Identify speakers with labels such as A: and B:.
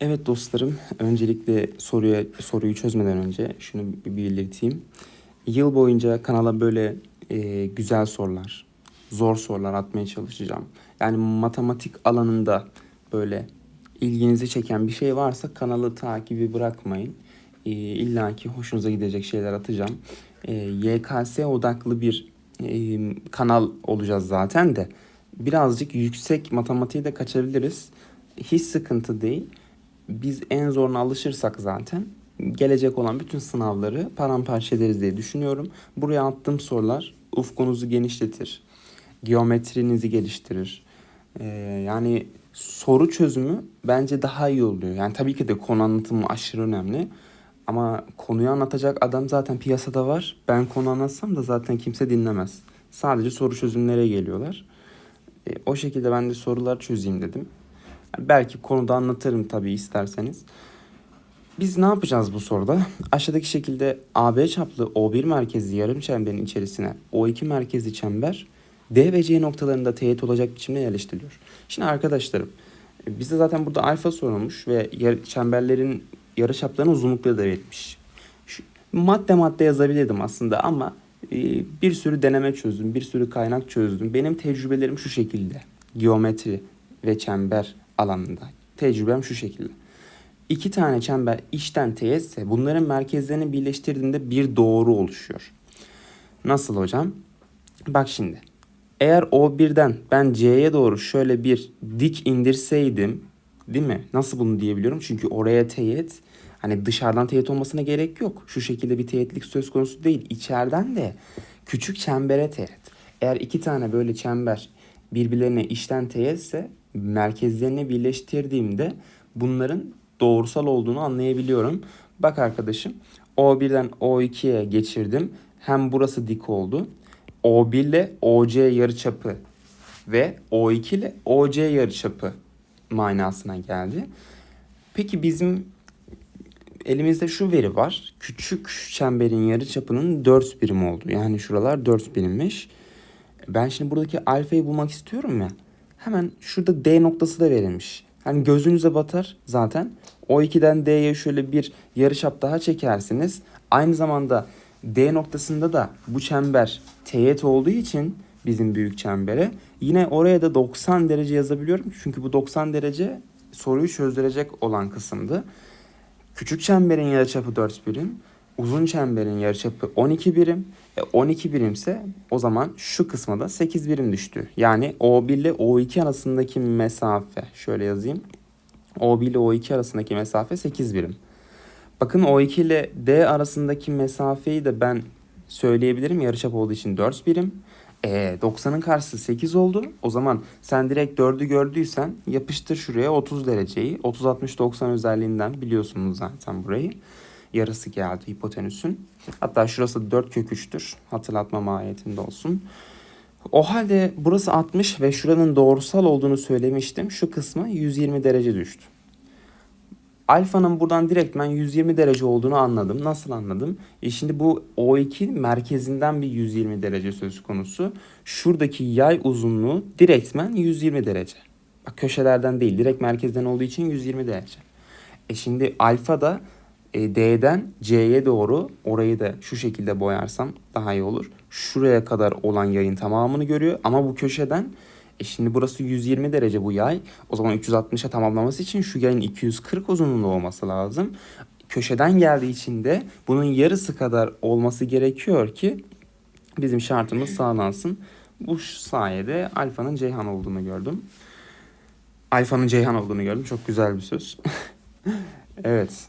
A: Evet dostlarım, öncelikle soruya soruyu çözmeden önce şunu bir belirteyim. Yıl boyunca kanala böyle e, güzel sorular, zor sorular atmaya çalışacağım. Yani matematik alanında böyle ilginizi çeken bir şey varsa kanalı takibi bırakmayın. E, İlla ki hoşunuza gidecek şeyler atacağım. E, YKS odaklı bir e, kanal olacağız zaten de birazcık yüksek matematiğe de kaçabiliriz. Hiç sıkıntı değil biz en zoruna alışırsak zaten gelecek olan bütün sınavları paramparça ederiz diye düşünüyorum. Buraya attığım sorular ufkunuzu genişletir. Geometrinizi geliştirir. Ee, yani soru çözümü bence daha iyi oluyor. Yani tabii ki de konu anlatımı aşırı önemli. Ama konuyu anlatacak adam zaten piyasada var. Ben konu anlatsam da zaten kimse dinlemez. Sadece soru çözümlere geliyorlar. E, o şekilde ben de sorular çözeyim dedim. Belki konuda anlatırım tabii isterseniz. Biz ne yapacağız bu soruda? Aşağıdaki şekilde AB çaplı O1 merkezli yarım çemberin içerisine O2 merkezli çember D ve C noktalarında teğet olacak biçimde yerleştiriliyor. Şimdi arkadaşlarım bize zaten burada alfa sorulmuş ve çemberlerin yarıçaplarının uzunlukları da verilmiş. Şu, madde madde yazabilirdim aslında ama e, bir sürü deneme çözdüm, bir sürü kaynak çözdüm. Benim tecrübelerim şu şekilde. Geometri ve çember alanında. Tecrübem şu şekilde. İki tane çember içten teğetse bunların merkezlerini birleştirdiğinde bir doğru oluşuyor. Nasıl hocam? Bak şimdi. Eğer O1'den ben C'ye doğru şöyle bir dik indirseydim değil mi? Nasıl bunu diyebiliyorum? Çünkü oraya teğet hani dışarıdan teğet olmasına gerek yok. Şu şekilde bir teğetlik söz konusu değil. İçeriden de küçük çembere teğet. Eğer iki tane böyle çember birbirlerine içten teğetse merkezlerini birleştirdiğimde bunların doğrusal olduğunu anlayabiliyorum. Bak arkadaşım O1'den O2'ye geçirdim. Hem burası dik oldu. O1 ile OC yarıçapı ve O2 ile OC yarıçapı manasına geldi. Peki bizim elimizde şu veri var. Küçük çemberin yarıçapının 4 birim oldu. Yani şuralar 4 birimmiş. Ben şimdi buradaki alfayı bulmak istiyorum ya. Hemen şurada D noktası da verilmiş. Hani gözünüze batar zaten. O 2'den D'ye şöyle bir yarıçap daha çekersiniz. Aynı zamanda D noktasında da bu çember teğet olduğu için bizim büyük çembere yine oraya da 90 derece yazabiliyorum. Çünkü bu 90 derece soruyu çözdürecek olan kısımdı. Küçük çemberin yarıçapı 4 birim. Uzun çemberin yarıçapı 12 birim. E 12 birimse o zaman şu kısma da 8 birim düştü. Yani O1 ile O2 arasındaki mesafe şöyle yazayım. O1 ile O2 arasındaki mesafe 8 birim. Bakın O2 ile D arasındaki mesafeyi de ben söyleyebilirim. Yarıçap olduğu için 4 birim. E, 90'ın karşısı 8 oldu. O zaman sen direkt 4'ü gördüysen yapıştır şuraya 30 dereceyi. 30-60-90 özelliğinden biliyorsunuz zaten burayı. Yarısı geldi hipotenüsün. Hatta şurası 4 kök 3'tür. Hatırlatma mahiyetinde olsun. O halde burası 60 ve şuranın doğrusal olduğunu söylemiştim. Şu kısmı 120 derece düştü. Alfanın buradan direktmen 120 derece olduğunu anladım. Nasıl anladım? E şimdi bu O2 merkezinden bir 120 derece söz konusu. Şuradaki yay uzunluğu direktmen 120 derece. Bak köşelerden değil, direkt merkezden olduğu için 120 derece. E şimdi alfa da D'den C'ye doğru orayı da şu şekilde boyarsam daha iyi olur. Şuraya kadar olan yayın tamamını görüyor ama bu köşeden e şimdi burası 120 derece bu yay. O zaman 360'a tamamlaması için şu yayın 240 uzunluğunda olması lazım. Köşeden geldiği için de bunun yarısı kadar olması gerekiyor ki bizim şartımız sağlansın. Bu sayede alfanın Ceyhan olduğunu gördüm. Alfanın Ceyhan olduğunu gördüm. Çok güzel bir söz. evet.